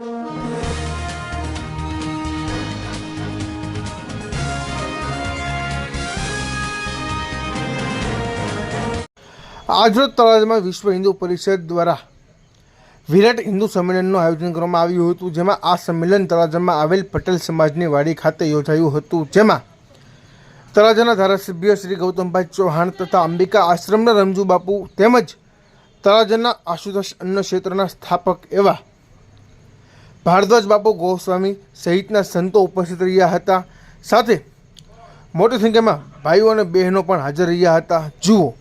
આજરોજ તળાજામાં વિશ્વ હિન્દુ પરિષદ દ્વારા વિરાટ હિન્દુ સંમેલનનું આયોજન કરવામાં આવ્યું હતું, જેમાં આ સંમેલન તળાજામાં આવેલ પટેલ સમાજની વાડી ખાતે યોજાયું હતું, જેમાં તળાજાના ધારાસભ્ય શ્રી ગૌતમભાઈ ચૌહાણ તથા અંબિકા આશ્રમના રમજુ બાપુ તેમજ તળાજાના આશુતોષ અન્ન ક્ષેત્રના સ્થાપક એવા ભારદ્વાજ બાપુ ગોસ્વામી સહિતના સંતો ઉપસ્થિત રહ્યા હતા. સાથે મોટી સંખ્યામાં ભાઈઓ અને બહેનો પણ હાજર રહ્યા હતા. જુઓ.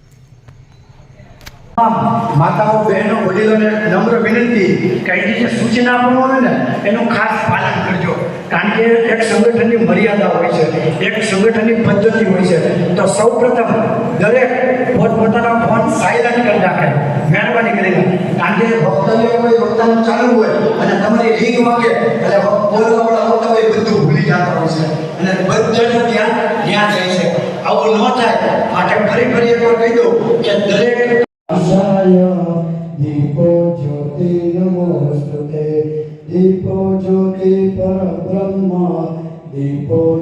માતાઓ, બહેનો, વડીલોને નમ્ર વિનંતી કે જે સૂચના આપવામાં આવે ને, એનું ખાસ પાલન કરજો. કારણ કે એક સંગઠનની મર્યાદા હોય છે, એક સંગઠનની પદ્ધતિ હોય છે. તો સૌ પ્રથમ દરેક પોતપોતાના ફોન સાયલન્ટ કરી નાખે. કે વક્તવ્ય હોય ચાલુ હોય અને તમારી રીંગ વાગે, એટલે બોલવાવાળા હોતા હોય બધું ભૂલી જતા હોય છે. અને બધાનું ધ્યાન ત્યાં જાય છે. આવું ન થાય. માટે ફરી ફરી એકવાર કહી દઉં કે દરેક દીપો જ્યોતિ નમોસ્તુતે. દીપો જ્યોતિ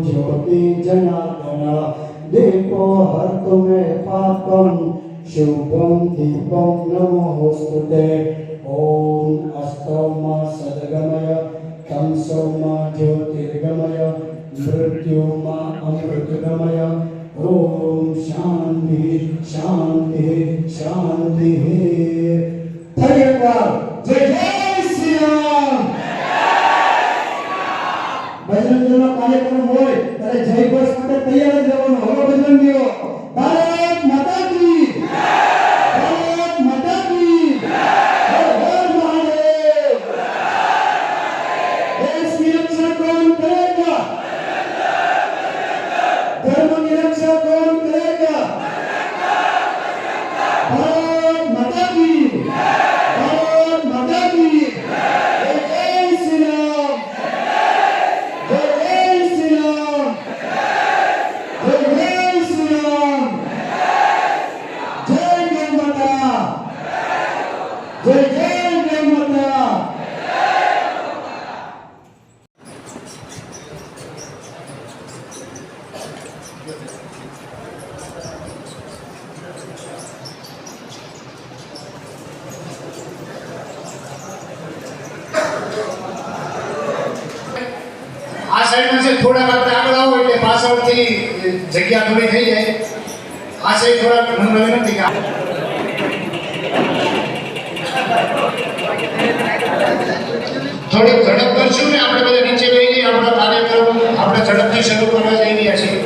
જ્યોતિ જનાર્દન. દીપો હર મે પાપમ. શુભમ દીપમ નમોસ્તુતે ઓમ અસ્તોમાં સદગમય તમસોમાં જ્યોતિર્ગમય મૃત્યુમાં અમૃતગમય ઓમ શાંતિ શાંતિ શાંતિ ફરી જય જય શ્રી બજરંગીનો કાર્યક્રમ હોય ત્યારે જય ઘોષ માટે તૈયાર જ રહેવાનું હવે ભજન ભારત Esse é o Sacramento. આ સાઈડમાં છે, થોડાક આપણે આગળ આવો એટલે પાછળથી જગ્યા થોડી થઈ જાય. આ સાઈડ થોડાક નમ્ર વિનંતી થોડીક ઝડપ કરશું ને આપણે બધા નીચે લઈ જઈએ, આપણો કાર્યક્રમ, આપણે ઝડપથી શરૂ કરવા જઈ રહ્યા છીએ.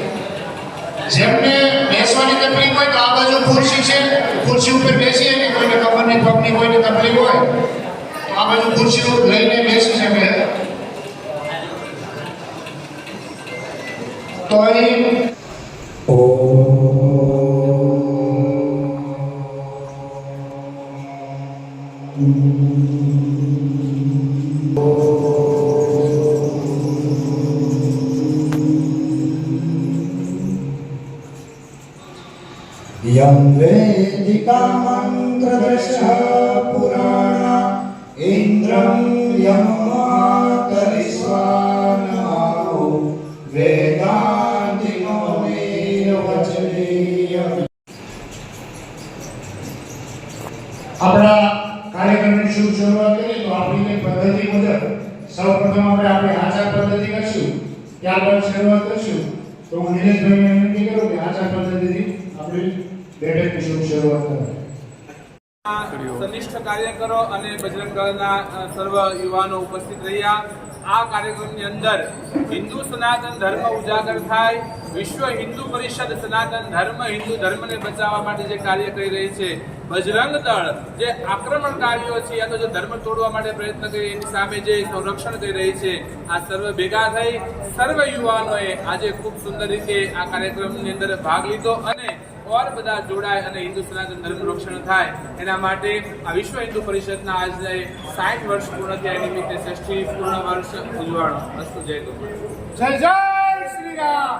જેમને બેસવાની તકલીફ હોય તો આ બાજુ ખુરશી છે, ખુરશી ઉપર બેસીએ ને, કોઈને કમરની પગની કોઈને તકલીફ હોય, તો આ બાજુ ખુરશી લઈને બેસી શકે. यं वेदिका मन्त्रदर्शः पुराण इन्द्रं શુભ શરૂઆત કરીએ તો આપણી પદ્ધતિ મુજબ સૌપ્રથમ આપણે આપણી આચાર પદ્ધતિ કરશું ત્યારબાદ શરૂઆત કરશું. તો હું નિલેશભાઈને વિનંતી કરું કે આચાર પદ્ધતિથી આપણી બેઠકની શું શરૂઆત કરે. સનિષ્ઠ કાર્યકરો અને બજરંગ દળના સર્વ યુવાનો ઉપસ્થિત રહ્યા. આ કાર્યક્રમની અંદર હિન્દુ સનાતન ધર્મ ઉજાગર થાય, વિશ્વ હિન્દુ પરિષદ સનાતન ધર્મ, હિન્દુ ધર્મને બચાવવા માટે જે કાર્ય કરી રહી છે, બજરંગ દળ જે આક્રમણકારીઓ છે, યા તો જે ધર્મ તોડવા માટે પ્રયત્ન કરી એની સામે જે સંરક્ષણ કરી રહી છે, આ સર્વ ભેગા થઈ, સર્વ યુવાનોએ આજે ખૂબ સુંદર રીતે આ કાર્યક્રમની અંદર ભાગ લીધો અને ઓર બધા જોડાય અને હિન્દુ સનાતન ધર્મનું રક્ષણ થાય, એના માટે આ વિશ્વ હિન્દુ પરિષદના આજે સાઠ વર્ષ પૂર્ણ થયા નિમિત્તે ષષ્ઠી પૂર્ણ વર્ષ ઉજવાણો અસ્તુ જય જય શ્રી રામ.